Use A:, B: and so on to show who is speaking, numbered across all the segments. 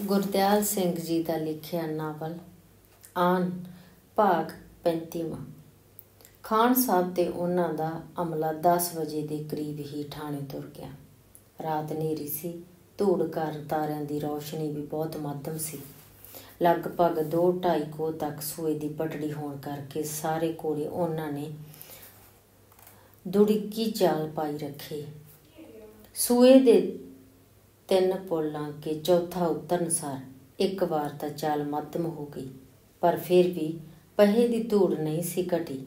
A: ਗੁਰਦਿਆਲ ਸਿੰਘ ਜੀ ਦਾ ਲਿਖਿਆ ਨਾਵਲ, ਆਨ, ਭਾਗ 35ਵਾਂ ਖਾਨ ਸਾਹਿਬ ਤੇ ਉਹਨਾਂ ਦਾ ਅਮਲਾ 10 ਵਜੇ ਦੇ ਕਰੀਬ ਹੀ ਥਾਣੇ ਤੁਰ ਗਿਆ। ਰਾਤ ਨੇਰੀ ਸੀ, ਧੂੜ ਘਰ ਤਾਰਿਆਂ ਦੀ ਰੌਸ਼ਨੀ ਵੀ ਬਹੁਤ ਮੱਧਮ ਸੀ। ਲਗਭਗ 2:30 ਕੋ ਤੱਕ ਸੂਏ ਦੀ ਪਟੜੀ ਹੋਣ ਕਰਕੇ ਸਾਰੇ ਕੋਲੇ ਉਹਨਾਂ ਨੇ ਦੁੜਕੀ ਚਾਲ ਪਾਈ ਰੱਖੀ। ਸੂਏ ਦੇ ਤਿੰਨ ਪੁੱਲਾਂ ਕੇ ਚੌਥਾ ਉਤਰਨ ਸਾਰ ਇੱਕ ਵਾਰ ਤਾਂ ਚਾਲ ਮੱਧਮ ਹੋ ਗਈ, ਪਰ ਫਿਰ ਵੀ ਪਹੇ ਦੀ ਧੂੜ ਨਹੀਂ ਸੀ ਘਟੀ।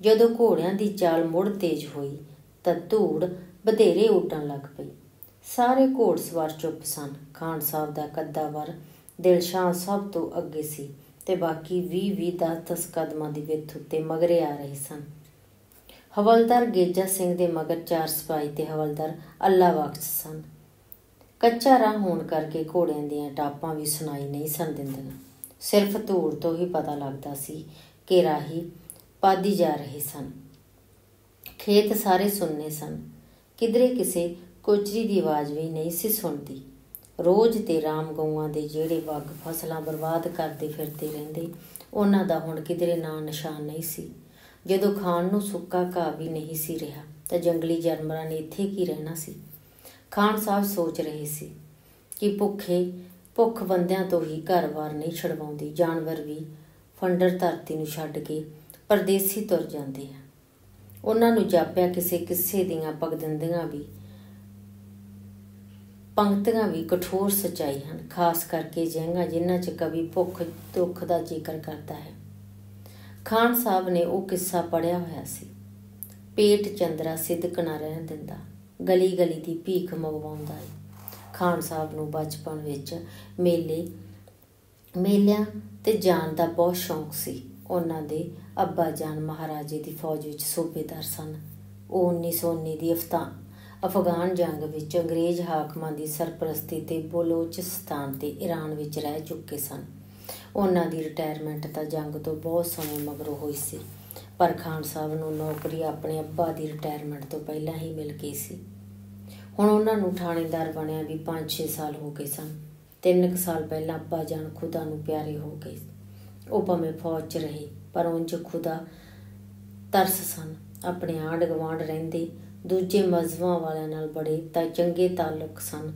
A: ਜਦੋਂ ਘੋੜਿਆਂ ਦੀ ਚਾਲ ਮੁੜ ਤੇਜ਼ ਹੋਈ, ਤਾਂ ਧੂੜ ਬਧੇਰੇ ਉੱਡਣ ਲੱਗ ਪਈ। ਸਾਰੇ ਘੋੜਸਵਾਰ ਚੁੱਪ ਸਨ। ਖਾਨ ਸਾਹਿਬ ਦਾ ਕੱਦਾਵਰ ਦਿਲਸ਼ਾਨ ਸਭ ਤੋਂ ਅੱਗੇ ਸੀ ਤੇ ਬਾਕੀ 20 20 10 10 ਕਦਮਾਂ ਦੀ ਵਿੱਥ ਉੱਤੇ ਮਗਰੇ ਆ ਰਹੇ ਸਨ। ਹਵਲਦਾਰ ਗੇਜਾ ਸਿੰਘ ਦੇ ਮਗਰ ਚਾਰ ਸਿਪਾਹੀ ਤੇ ਹਵਲਦਾਰ ਅੱਲਾ ਬਖਸ਼ ਸਨ। ਕੱਚਾ ਰਾਹ ਹੋਣ ਕਰਕੇ ਘੋੜਿਆਂ ਦੀਆਂ ਟਾਪਾਂ ਵੀ ਸੁਣਾਈ ਨਹੀਂ ਸਨ ਦਿੰਦੀਆਂ। ਸਿਰਫ ਧੂੜ ਤੋਂ ਹੀ ਪਤਾ ਲੱਗਦਾ ਸੀ ਕਿ ਰਾਹੀ ਪਾਦੀ ਜਾ ਰਹੇ ਸਨ। ਖੇਤ ਸਾਰੇ ਸੁੰਨੇ ਸਨ। ਕਿਧਰੇ ਕਿਸੇ ਕੋਚਰੀ ਦੀ ਆਵਾਜ਼ ਵੀ ਨਹੀਂ ਸੀ ਸੁਣਦੀ। ਰੋਜ਼ ਤੇ ਰਾਮ ਗਊਆਂ ਦੇ ਜਿਹੜੇ ਵਗ ਫਸਲਾਂ ਬਰਬਾਦ ਕਰਦੇ ਫਿਰਦੇ ਰਹਿੰਦੇ, ਉਹਨਾਂ ਦਾ ਹੁਣ ਕਿਧਰੇ ਨਾਂ ਨਿਸ਼ਾਨ ਨਹੀਂ ਸੀ। ਜਦੋਂ ਖਾਣ ਨੂੰ ਸੁੱਕਾ ਘਾਹ ਵੀ ਨਹੀਂ ਸੀ ਰਿਹਾ, ਤਾਂ ਜੰਗਲੀ ਜਾਨਵਰਾਂ ਨੇ ਇੱਥੇ ਕੀ ਰਹਿਣਾ ਸੀ? ਖਾਨ ਸਾਹਿਬ ਸੋਚ ਰਹੇ ਸੀ ਕਿ ਭੁੱਖੇ, ਭੁੱਖ ਬੰਦਿਆਂ ਤੋਂ ਹੀ ਘਰ-ਬਾਰ ਨਹੀਂ ਛਡਵਾਉਂਦੀ, ਜਾਨਵਰ ਵੀ ਫੰਡਰ ਧਰਤੀ ਨੂੰ ਛੱਡ ਕੇ ਪਰਦੇਸੀ ਤੁਰ ਜਾਂਦੇ ਆ। ਉਹਨਾਂ ਨੂੰ ਜਾਪਿਆ ਕਿਸੇ ਕਿੱਸੇ ਦੀਆਂ ਪਗਦੰਦੀਆਂ ਵੀ, ਪੰਕਤੀਆਂ ਵੀ ਕਠੋਰ ਸਚਾਈ ਹਨ, ਖਾਸ ਕਰਕੇ ਜਿਹਾਂ ਜਿਨ੍ਹਾਂ 'ਚ ਕਵੀ ਭੁੱਖ, ਦੁੱਖ ਦਾ ਜ਼ਿਕਰ ਕਰਦਾ ਹੈ। ਖਾਨ ਸਾਹਿਬ ਨੇ ਉਹ ਕਿੱਸਾ ਪੜਿਆ ਹੋਇਆ ਸੀ, ਪੇਟ ਚੰਦਰਾ ਸਿੱਧਕ ਨਾ ਰਹਿਣ ਦਿੰਦਾ। ਗਲੀ ਗਲੀ ਦੀ ਭੀਖ ਮੰਗਵਾਉਂਦਾ ਹੈ। ਖਾਨ ਸਾਹਿਬ ਨੂੰ ਬਚਪਨ ਵਿੱਚ ਮੇਲੇ, ਮੇਲਿਆਂ ਤੇ ਜਾਣ ਦਾ ਬਹੁਤ ਸ਼ੌਂਕ ਸੀ। ਉਹਨਾਂ ਦੇ ਅੱਬਾ ਜਾਨ ਮਹਾਰਾਜੇ ਦੀ ਫੌਜ ਵਿੱਚ ਸੂਬੇਦਾਰ ਸਨ। ਉਹ 1919 ਦੀ ਅਫਤਾਨ ਅਫਗਾਨ ਜੰਗ ਵਿੱਚ ਅੰਗਰੇਜ਼ ਹਾਕਮਾਂ ਦੀ ਸਰਪ੍ਰਸਤੀ ਤੇ ਬਲੋਚਿਸਤਾਨ ਤੇ ਈਰਾਨ ਵਿੱਚ ਰਹਿ ਚੁੱਕੇ ਸਨ। ਉਹਨਾਂ ਦੀ ਰਿਟਾਇਰਮੈਂਟ ਤਾਂ ਜੰਗ ਤੋਂ ਬਹੁਤ ਸਮੇਂ ਮਗਰੋਂ ਹੋਈ ਸੀ। ਪਰ ਖਾਨ ਸਾਹਿਬ ਨੂੰ ਨੌਕਰੀ ਆਪਣੇ ਅੱਬਾ ਦੀ ਰਿਟਾਇਰਮੈਂਟ ਤੋਂ ਪਹਿਲਾਂ ਹੀ ਮਿਲ ਗਈ ਸੀ। ਹੁਣ ਉਹਨਾਂ ਨੂੰ ਥਾਣੇਦਾਰ ਬਣਿਆ ਵੀ 5-6 ਸਾਲ ਹੋ ਗਏ ਸਨ। ਤਿੰਨ ਕੁ ਸਾਲ ਪਹਿਲਾਂ ਅੱਬਾ ਜਾਨ ਖੁਦਾ ਨੂੰ ਪਿਆਰੇ ਹੋ ਗਏ। ਉਹ ਭਾਵੇਂ ਫੌਜ 'ਚ ਰਹੇ, ਪਰ ਉਂਝ ਖੁਦਾ ਤਰਸ ਸਨ। ਆਪਣੇ ਆਂਢ ਗਵਾਂਢ ਰਹਿੰਦੇ, ਦੂਜੇ ਮਜ਼ਹਬਾਂ ਵਾਲਿਆਂ ਨਾਲ ਬੜੇ ਤਾਂ ਚੰਗੇ ਤਾਲੁਕ ਸਨ।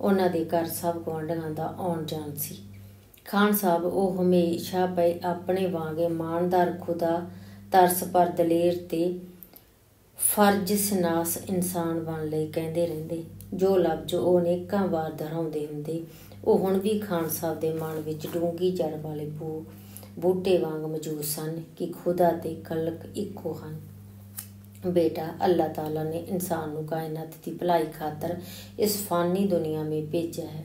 A: ਉਹਨਾਂ ਦੇ ਘਰ ਸਭ ਗਵਾਂਢੀਆਂ ਦਾ ਆਉਣ ਜਾਣ ਸੀ। ਖਾਨ ਸਾਹਿਬ ਉਹ ਹਮੇਸ਼ਾ ਪਏ ਆਪਣੇ ਵਾਂਗ ਇਮਾਨਦਾਰ ਖੁਦਾ ਤਰਸ ਪਰ ਦਲੇਰ ਤੇ ਫਰਜ਼ ਸਨਾਸ ਇਨਸਾਨ ਬਣ ਲਈ ਕਹਿੰਦੇ ਰਹਿੰਦੇ। ਜੋ ਲਫ਼ਜ਼ ਉਹ ਅਨੇਕਾਂ ਵਾਰ ਦੁਹਰਾਉਂਦੇ ਹੁੰਦੇ, ਉਹ ਹੁਣ ਵੀ ਖਾਨ ਸਾਹਿਬ ਦੇ ਮਨ ਵਿੱਚ ਡੂੰਗੀ ਜੜ ਵਾਲੇ ਬੂ, ਬੂਟੇ ਵਾਂਗ ਮੌਜੂਦ ਸਨ ਕਿ ਖੁਦਾ ਤੇ ਖਲਕ ਇੱਕੋ ਹਨ। ਬੇਟਾ, ਅੱਲਾਹ ਤਾਲਾ ਨੇ ਇਨਸਾਨ ਨੂੰ ਕਾਇਨਾਤ ਦੀ ਭਲਾਈ ਖਾਤਰ ਇਸ ਫਾਨੀ ਦੁਨੀਆ ਵਿੱਚ ਭੇਜਿਆ ਹੈ।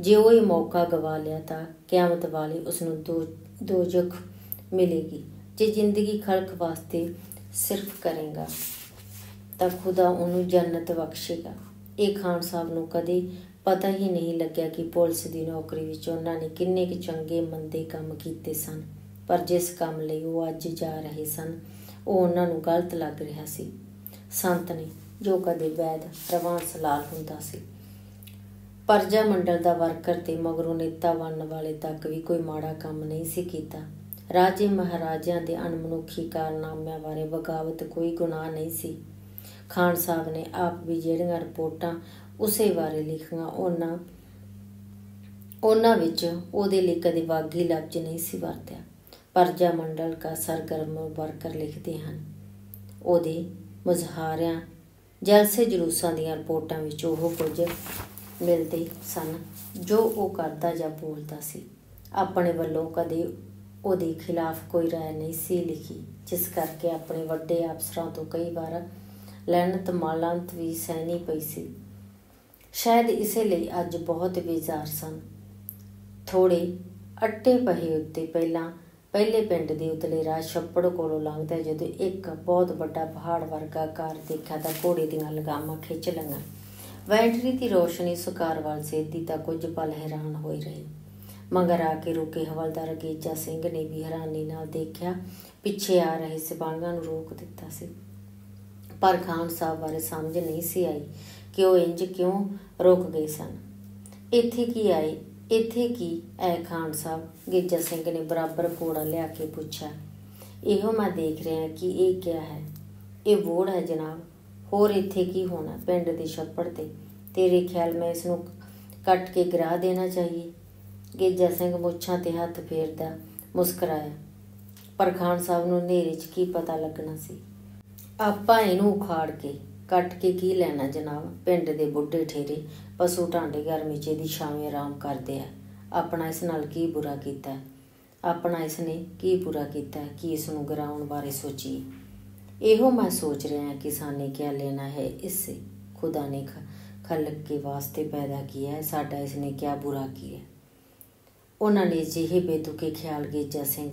A: ਜੇ ਉਹ ਇਹ ਮੌਕਾ ਗਵਾ ਲਿਆ ਤਾਂ ਕਿਆਮਤ ਵਾਲੇ ਉਸ ਨੂੰ ਦੋ ਦੋਜਖ ਮਿਲੇਗੀ। ਜੇ ਜ਼ਿੰਦਗੀ ਖਲਕ ਵਾਸਤੇ ਸਿਰਫ ਕਰੇਗਾ ਤਾਂ ਖੁਦਾ ਉਹਨੂੰ ਜੰਨਤ ਬਖਸ਼ੇਗਾ। ਇਹ ਖਾਨ ਸਾਹਿਬ ਨੂੰ ਕਦੇ ਪਤਾ ਹੀ ਨਹੀਂ ਲੱਗਿਆ ਕਿ ਪੁਲਿਸ ਦੀ ਨੌਕਰੀ ਵਿੱਚ ਉਹਨਾਂ ਨੇ ਕਿੰਨੇ ਕੁ ਚੰਗੇ, ਮੰਦੇ ਕੰਮ ਕੀਤੇ ਸਨ। ਪਰ ਜਿਸ ਕੰਮ ਲਈ ਉਹ ਅੱਜ ਜਾ ਰਹੇ ਸਨ, ਉਹ ਉਹਨਾਂ ਨੂੰ ਗਲਤ ਲੱਗ ਰਿਹਾ ਸੀ। ਸੰਤ ਨੇ ਜੋ ਕਦੇ ਵੈਦ ਰਵਾਂ ਸਲਾਲ ਹੁੰਦਾ ਸੀ। ਪਰਜਾ ਮੰਡਲ ਦਾ ਵਰਕਰ ਤੇ ਮਗਰੋਂ ਨੇਤਾ ਬਣਨ ਵਾਲੇ ਤੱਕ ਵੀ ਕੋਈ ਮਾੜਾ ਕੰਮ ਨਹੀਂ ਸੀ ਕੀਤਾ। ਰਾਜੇ ਮਹਾਰਾਜਿਆਂ ਦੇ ਅਣਮਨੁੱਖੀ ਕਾਰਨਾਮਿਆਂ ਬਾਰੇ ਬਗਾਵਤ ਕੋਈ ਗੁਨਾਹ ਨਹੀਂ ਸੀ। ਖਾਨ ਸਾਹਿਬ ਨੇ ਆਪ ਵੀ ਜਿਹੜੀਆਂ ਰਿਪੋਰਟਾਂ ਉਸੇ ਬਾਰੇ ਲਿਖੀਆਂ, ਉਹਨਾਂ ਉਹਨਾਂ ਵਿੱਚ ਉਹਦੇ ਲਈ ਕਦੇ ਬਾਗੀ ਲਫ਼ਜ਼ ਨਹੀਂ ਸੀ ਵਰਤਿਆ। ਪਰਜਾ ਮੰਡਲ ਦਾ ਸਰਗਰਮ ਵਰਕਰ ਲਿਖਦੇ ਹਨ। ਉਹਦੇ ਮੁਜ਼ਹਾਰਿਆਂ, ਜਲਸੇ ਜਲੂਸਾਂ ਦੀਆਂ ਰਿਪੋਰਟਾਂ ਵਿੱਚ ਉਹ ਕੁਝ ਮਿਲਦੇ ਸਨ ਜੋ ਉਹ ਕਰਦਾ ਜਾਂ ਬੋਲਦਾ ਸੀ। ਆਪਣੇ ਵੱਲੋਂ ਕਦੇ ਉਹਦੇ ਖਿਲਾਫ ਕੋਈ ਰਾਏ ਨਹੀਂ ਸੀ ਲਿਖੀ, ਜਿਸ ਕਰਕੇ ਆਪਣੇ ਵੱਡੇ ਅਫਸਰਾਂ ਤੋਂ ਕਈ ਵਾਰ ਲੈਣਤ ਮਾਲਾਂਤ ਵੀ ਸਹਿਣੀ ਪਈ ਸੀ। ਸ਼ਾਇਦ ਇਸੇ ਲਈ ਅੱਜ ਬਹੁਤ ਬੇਜ਼ਾਰ ਸਨ। ਥੋੜੇ ਅੱਟੇ ਪਹੇ ਉੱਤੇ ਪਹਿਲਾਂ ਪਹਿਲੇ ਪਿੰਡ ਦੇ ਉਤਲੇ ਰਾਹ ਛੱਪੜ ਕੋਲੋਂ ਲੰਘਦਾ ਜਦੋਂ ਇੱਕ ਬਹੁਤ ਵੱਡਾ ਪਹਾੜ ਵਰਗਾ ਕਾਰ ਦੇਖਿਆ ਤਾਂ ਘੋੜੇ ਦੀਆਂ ਲਗਾਮਾਂ ਖਿੱਚ ਲੰਗਾ ਵੈਂਟਰੀ ਦੀ ਰੋਸ਼ਨੀ ਸੁਕਾਰ ਵੱਲ ਸੇਦੀ ਤਾਂ ਕੁਝ ਪਲ ਹੈਰਾਨ ਹੋਈ ਰਹੀ। ਮਗਰ ਆ ਕੇ ਰੁਕੇ ਹਵਲਦਾਰ ਗੇਜਾ ਸਿੰਘ ਨੇ ਵੀ ਹੈਰਾਨੀ ਨਾਲ ਦੇਖਿਆ, ਪਿੱਛੇ ਆ ਰਹੇ ਸਿਪਾਹੀਆਂ ਨੂੰ ਰੋਕ ਦਿੱਤਾ ਸੀ। ਪਰ ਖਾਨ ਸਾਹਿਬ ਬਾਰੇ ਸਮਝ ਨਹੀਂ ਸੀ ਆਈ ਕਿ ਉਹ ਇੰਜ ਕਿਉਂ ਰੁਕ ਗਏ ਸਨ। ਇੱਥੇ ਕੀ ਆਏ? ਇੱਥੇ ਕੀ? ਐ ਖਾਨ ਸਾਹਿਬ ਗੇਜਾ ਸਿੰਘ ਨੇ ਬਰਾਬਰ ਕੋੜਾ ਲਿਆ ਕੇ ਪੁੱਛਿਆ। ਇਹੋ ਮੈਂ ਦੇਖ ਰਿਹਾ ਕਿ ਇਹ ਕਿਆ ਹੈ? ਇਹ ਵੋੜ ਹੈ ਜਨਾਬ। ਹੋਰ ਇੱਥੇ ਕੀ ਹੋਣਾ? ਪਿੰਡ ਦੇ ਛੱਪੜ ਤੇ। ਤੇਰੇ ਖਿਆਲ ਮੈਂ ਇਸ ਨੂੰ ਕੱਟ ਕੇ ਗਰਾ ਦੇਣਾ ਚਾਹੀਏ? ਗਿੱਜਾ ਸਿੰਘ ਮੁੱਛਾਂ ਤੇ ਹੱਥ ਫੇਰਦਾ ਮੁਸਕਰਾਇਆ। ਪਰ ਖਾਨ ਸਾਹਿਬ ਨੂੰ ਹਨੇਰੇ 'ਚ ਕੀ ਪਤਾ ਲੱਗਣਾ ਸੀ? ਆਪਾਂ ਇਹਨੂੰ ਉਖਾੜ ਕੇ ਕੱਟ ਕੇ ਕੀ ਲੈਣਾ ਜਨਾਬ? ਪਿੰਡ ਦੇ ਬੁੱਢੇ ਠੇਰੇ ਪਸ਼ੂ ਢਾਂਡੇ ਗਰਮੀ 'ਚ ਦੀ ਛਾਵੇਂ ਆਰਾਮ ਕਰਦੇ ਆ। ਆਪਣਾ ਇਸ ਨਾਲ ਕੀ ਬੁਰਾ ਕੀਤਾ? ਆਪਣਾ ਇਸ ਨੇ ਕੀ ਬੁਰਾ ਕੀਤਾ ਕਿ ਇਸ ਨੂੰ ਗਰਾਉਣ ਬਾਰੇ ਸੋਚੀਏ? ਇਹੋ ਮੈਂ ਸੋਚ ਰਿਹਾ ਕਿ ਸਾਨੇ ਕੀ ਲੈਣਾ ਹੈ ਇਸ? ਸੇ ਖੁਦਾ ਨੇ ਖਲਕ ਕੇ ਵਾਸਤੇ ਪੈਦਾ ਕੀਤਾ ਹੈ, ਸਾਡਾ ਇਸ ਨੇ ਕੀ ਬੁਰਾ ਉਹਨਾਂ ਨੇ ਜਿਹੇ ਬੇਤੁਕੇ ਖਿਆਲ ਗੇਜਾ ਸਿੰਘ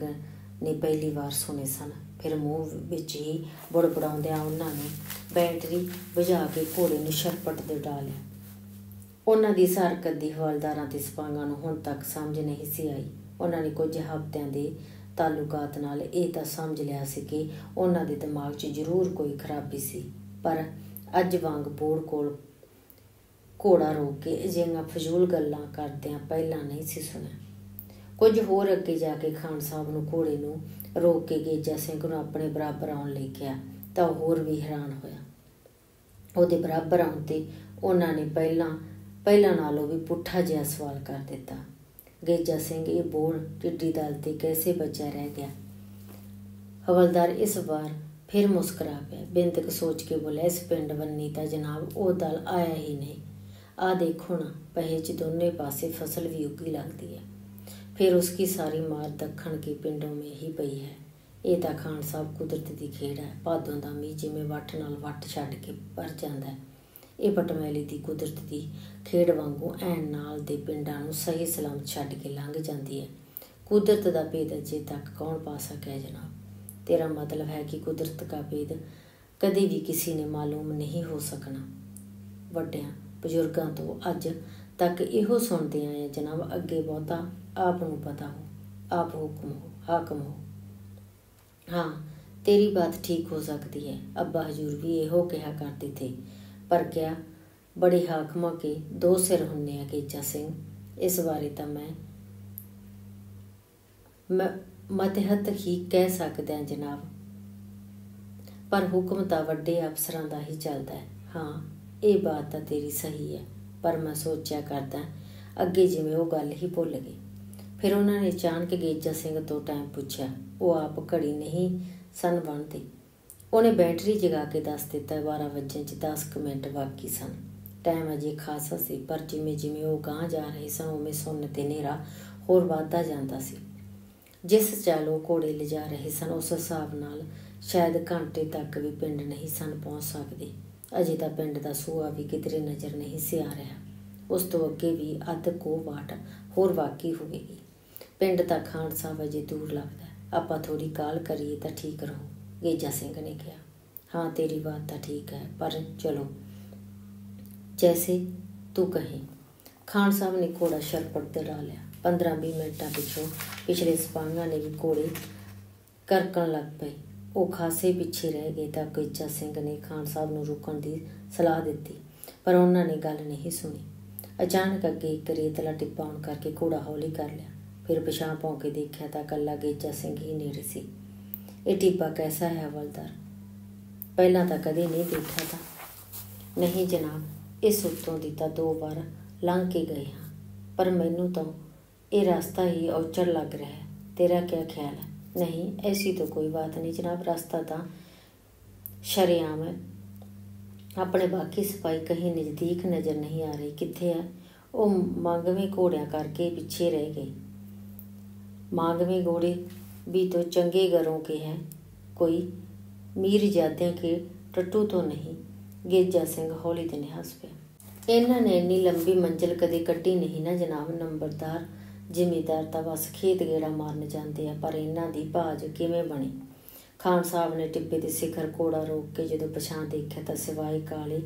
A: ਨੇ ਪਹਿਲੀ ਵਾਰ ਸੁਣੇ ਸਨ। ਫਿਰ ਮੂੰਹ ਵਿੱਚ ਹੀ ਬੜਬੜਾਉਂਦਿਆਂ ਉਹਨਾਂ ਨੇ ਬੈਟਰੀ ਬੁਝਾ ਕੇ ਘੋੜੇ ਨੂੰ ਸ਼ਰਪਟ ਦੇ ਡਾਲਿਆ ਉਹਨਾਂ ਦੀ ਸਰਕਤ ਦੀ ਹਵਾਲਦਾਰਾਂ ਤੇ ਸਪਾਂਗਾਂ ਨੂੰ ਹੁਣ ਤੱਕ ਸਮਝ ਨਹੀਂ ਸੀ ਆਈ। ਉਹਨਾਂ ਨੇ ਕੁਝ ਹਫ਼ਤਿਆਂ ਦੇ ਤਾਲੁਕਾਤ ਨਾਲ ਇਹ ਤਾਂ ਸਮਝ ਲਿਆ ਸੀ ਕਿ ਉਹਨਾਂ ਦੇ ਦਿਮਾਗ 'ਚ ਜ਼ਰੂਰ ਕੋਈ ਖਰਾਬੀ ਸੀ। ਪਰ ਅੱਜ ਵਾਂਗ ਪੋੜ ਕੋਲ ਘੋੜਾ ਰੋਕ ਕੇ ਅਜਿਹੀਆਂ ਫਜ਼ੂਲ ਗੱਲਾਂ ਕਰਦਿਆਂ ਪਹਿਲਾਂ ਨਹੀਂ ਸੀ ਸੁਣਿਆ। ਕੁਝ ਹੋਰ ਅੱਗੇ ਜਾ ਕੇ ਖਾਨ ਸਾਹਿਬ ਨੂੰ ਘੋੜੇ ਨੂੰ ਰੋਕ ਕੇ ਗੇਜਾ ਸਿੰਘ ਨੂੰ ਆਪਣੇ ਬਰਾਬਰ ਆਉਣ ਲਈ ਕਿਹਾ, ਤਾਂ ਹੋਰ ਵੀ ਹੈਰਾਨ ਹੋਇਆ। ਉਹਦੇ ਬਰਾਬਰ ਆਉਣ ਤੇ ਉਹਨਾਂ ਨੇ ਪਹਿਲਾਂ ਪਹਿਲਾਂ ਨਾਲੋਂ ਵੀ ਪੁੱਠਾ ਜਿਹਾ ਸਵਾਲ ਕਰ ਦਿੱਤਾ। ਗੇਜਾ ਸਿੰਘ ਇਹ ਬੋਲ ਟਿੱਡੀ ਦਲ ਤੇ ਕੈਸੇ ਬਚਿਆ ਰਹਿ ਗਿਆ? ਹਵਲਦਾਰ ਇਸ ਵਾਰ ਫਿਰ ਮੁਸਕਰਾ ਪਿਆ। ਬਿੰਦਕ ਸੋਚ ਕੇ ਬੋਲਿਆ, ਇਸ ਪਿੰਡ ਵੰਨੀ ਤਾਂ ਜਨਾਬ ਉਹ ਦਲ ਆਇਆ ਹੀ ਨਹੀਂ। ਆ ਦੇਖੋ ਨਾ ਪਹਿ ਚ ਦੋਨੇ ਪਾਸੇ ਫਸਲ ਵੀ ਉੱਗੀ ਲੱਗਦੀ ਹੈ। ਫਿਰ ਉਸकी ਸਾਰੀ ਮਾਰ ਦੱਖਣ ਕੇ ਪਿੰਡੋਂ ਮੇ ਹੀ ਪਈ ਹੈ। ਇਹ ਤਾਂ ਖਾਨ ਸਾਹਿਬ ਕੁਦਰਤ ਦੀ ਖੇਡ ਹੈ। ਭਾਦੋਂ ਦਾ ਮੀਂਹ ਜਿਵੇਂ ਵੱਟ ਨਾਲ ਵੱਟ ਛੱਡ ਕੇ ਭਰ ਜਾਂਦਾ ਹੈ। ਇਹ ਪਟਮੈਲੀ ਦੀ ਕੁਦਰਤ ਦੀ ਖੇਡ ਵਾਂਗੂ ਐਨ ਨਾਲ ਦੇ ਪਿੰਡਾਂ ਨੂੰ ਸਹੀ ਸਲਾਮਤ ਛੱਡ ਕੇ ਲੰਘ ਜਾਂਦੀ ਹੈ। ਕੁਦਰਤ ਦਾ ਭੇਦ ਅਜੇ ਤੱਕ ਕੌਣ ਪਾ ਸਕਿਆ ਜਨਾਬ? ਤੇਰਾ ਮਤਲਬ ਹੈ ਕਿ ਕੁਦਰਤ ਦਾ ਭੇਦ ਕਦੇ ਵੀ ਕਿਸੇ ਨੇ ਮਾਲੂਮ ਨਹੀਂ ਹੋ ਸਕਣਾ। ਵੱਡਿਆਂ, ਬਜ਼ੁਰਗਾਂ ਤੋਂ ਅੱਜ ਤੱਕ ਇਹੋ ਸੁਣਦੇ ਆਏ ਜਨਾਬ, ਅੱਗੇ ਬਹੁਤਾ ਆਪ ਨੂੰ ਪਤਾ ਹੋ, ਆਪ ਹੁਕਮ ਹੋ, ਹਾਕਮ ਹੋ। ਹਾਂ, ਤੇਰੀ ਬਾਤ ਠੀਕ ਹੋ ਸਕਦੀ ਹੈ। ਅੱਬਾ ਹਜੂਰ ਵੀ ਇਹੋ ਕਿਹਾ ਕਰਦੇ ਥੇ। ਪਰ ਕਿਆ, ਬੜੇ ਹਾਕਮਾਂ ਕੇ ਦੋ ਸਿਰ ਹੁੰਨੇ ਆ ਗੇਜਾ ਸਿੰਘ। ਇਸ ਬਾਰੇ ਤਾਂ ਮੈਂ ਮਤਹਤ ਹੀ ਕਹਿ ਸਕਦਾ ਜਨਾਬ। ਪਰ ਹੁਕਮ ਤਾਂ ਵੱਡੇ ਅਫਸਰਾਂ ਦਾ ਹੀ ਚੱਲਦਾ ਹੈ। ਹਾਂ, ਇਹ ਬਾਤ ਤਾਂ ਤੇਰੀ ਸਹੀ ਹੈ। ਪਰ ਮੈਂ ਸੋਚਿਆ ਕਰਦਾ ਅੱਗੇ ਜਿਵੇਂ ਉਹ ਗੱਲ ਹੀ ਭੁੱਲ ਗਈ। ਫਿਰ ਉਹਨਾਂ ਨੇ ਅਚਾਨਕ ਗੇਜਾ ਸਿੰਘ ਤੋਂ ਟਾਈਮ ਪੁੱਛਿਆ, ਉਹ ਆਪ ਘੜੀ ਨਹੀਂ ਸਨ ਬਣਦੇ ਉਹਨੇ ਬੈਟਰੀ ਜਗਾ ਕੇ ਦੱਸ ਦਿੱਤਾ 12 ਵਜੇ ਚ 10 ਮਿੰਟ ਬਾਕੀ ਸਨ। ਟਾਈਮ ਅਜੇ ਖਾਸਾ ਸੀ, ਪਰ ਜਿਵੇਂ ਜਿਵੇਂ ਉਹ ਗਾਂ ਜਾ ਰਹੇ ਸਨ ਉਵੇਂ ਸੁਣਨ ਤੇ ਹਨੇਰਾ ਹੋਰ ਵੱਧਦਾ ਜਾਂਦਾ ਸੀ। ਜਿਸ ਚਾਲੋ ਕੋੜੇ ਲਿਜਾ ਰਹੇ ਸਨ, ਉਸ ਹਿਸਾਬ ਨਾਲ ਸ਼ਾਇਦ ਘੰਟੇ ਤੱਕ ਵੀ ਪਿੰਡ ਨਹੀਂ ਸਨ ਪਹੁੰਚ ਸਕਦੇ। ਅਜੇ ਤਾਂ ਪਿੰਡ ਦਾ ਸੂਆ ਵੀ ਕਿਧਰੇ ਨਜ਼ਰ ਨਹੀਂ ਸੀ ਆ ਰਿਹਾ। ਉਸ ਤੋਂ ਅੱਗੇ ਵੀ ਅੱਧ ਕੋ ਬਾਟ ਹੋਰ ਵਾਕੀ ਹੋਵੇਗੀ। ਪਿੰਡ ਤਾਂ ਖਾਨ ਸਾਹਿਬ ਅਜੇ ਦੂਰ ਲੱਗਦਾ ਆਪਾਂ ਥੋੜੀ ਕਾਲ ਕਰੀਏ ਤਾਂ ਠੀਕ ਰਹੋ, ਗੇਜਾ ਸਿੰਘ ਨੇ ਕਿਹਾ। ਹਾਂ, ਤੇਰੀ ਬਾਤ ਤਾਂ ਠੀਕ ਹੈ, ਪਰ ਚਲੋ। ਜੈਸੇ ਤੂੰ ਕਹੇ। ਖਾਨ ਸਾਹਿਬ ਨੇ ਘੋੜਾ ਸ਼ਰਪਟ ਤੇ ਡਾਲਿਆ 15-20 ਮਿੰਟਾਂ ਪਿਛੋਂ ਪਿਛਲੇ ਸਪਾਂਗਾ ਨੇ ਵੀ ਘੋੜੇ ਕਰਕਣ ਲੱਗ ਪਏ। ਉਹ ਖਾਸੇ ਪਿੱਛੇ ਰਹਿ ਗਏ ਤਾਂ ਗੇਜਾ ਸਿੰਘ ਨੇ ਖਾਨ ਸਾਹਿਬ ਨੂੰ ਰੁਕਣ ਦੀ ਸਲਾਹ ਦਿੱਤੀ, ਪਰ ਉਹਨਾਂ ਨੇ ਗੱਲ ਨਹੀਂ ਸੁਣੀ। ਅਚਾਨਕ ਅੱਗੇ ਇੱਕ ਰੇਤਲਾ ਟਿੱਪਾ ਆਉਣ ਕਰਕੇ ਘੋੜਾ ਹੌਲੀ ਕਰ ਲਿਆ। ਫਿਰ ਪਿਛਾਂ ਪੌਂ ਕੇ ਦੇਖਿਆ ਤਾਂ ਕੱਲਾ ਗੇਜਾ ਸਿੰਘ ਹੀ ਨੇੜੇ ਸੀ। ਇਹ ਟਿੱਪਾ ਕੈਸਾ ਹੈ ਹਵਲਦਾਰ? ਪਹਿਲਾਂ ਤਾਂ ਕਦੇ ਨਹੀਂ ਦੇਖਿਆ ਤਾਂ। ਨਹੀਂ ਜਨਾਬ, ਇਸ ਉੱਤੋਂ ਦੀ ਤਾਂ ਦੋ ਵਾਰ ਲੰਘ ਕੇ ਗਏ ਹਾਂ, ਪਰ ਮੈਨੂੰ ਤਾਂ ਇਹ ਰਸਤਾ ਹੀ ਔਚੜ ਲੱਗ ਰਿਹਾ ਹੈ। ਤੇਰਾ ਕੀ ਖਿਆਲ ਹੈ? ਨਹੀਂ ਐਸੀ ਤਾਂ ਕੋਈ ਬਾਤ ਨਹੀਂ ਜਨਾਬ ਰਸਤਾ ਤਾਂ ਸ਼ਰਿਆਮ ਹੈ ਆਪਣੇ ਬਾਕੀ ਸਪਾਈ ਕਹੀਂ ਨਜ਼ਦੀਕ ਨਜ਼ਰ ਨਹੀਂ ਆ ਰਹੀ ਕਿੱਥੇ ਹੈ ਉਹ ਮੰਗਵੇਂ ਘੋੜਿਆਂ ਕਰਕੇ ਪਿੱਛੇ ਰਹਿ ਗਏ मांगवे घोड़े भी तो चंगे घरों के हैं कोई ਮੀਰ ਜਾਦਿਆਂ ਕੇ ਟੱਟੂ ਤੋਂ ਨਹੀਂ ਗੇਜਾ ਸਿੰਘ ਹੌਲੀ ਤੇ ਹੱਸ ਪਿਆ ਇਹਨਾਂ ਨੇ ਇੰਨੀ ਲੰਬੀ ਮੰਜ਼ਲ ਕਦੇ ਕੱਢੀ ਨਹੀਂ ਨਾ ਜਨਾਬ ਨੰਬਰਦਾਰ ਜ਼ਿਮੀਦਾਰ ਤਾਂ ਬਸ ਖੇਤ ਗੇੜਾ ਮਾਰਨ ਜਾਂਦੇ ਆ, ਪਰ ਇਹਨਾਂ ਦੀ ਭਾਜ ਕਿਵੇਂ ਬਣੀ? ਖਾਨ ਸਾਹਿਬ ਨੇ ਟਿੱਬੇ ਦੇ ਸਿਖਰ ਕੋੜਾ ਰੋਕ ਕੇ ਜਦੋਂ ਪਛਾਣ ਦੇਖਿਆ ਤਾਂ ਸਿਵਾਏ ਕਾਲੇ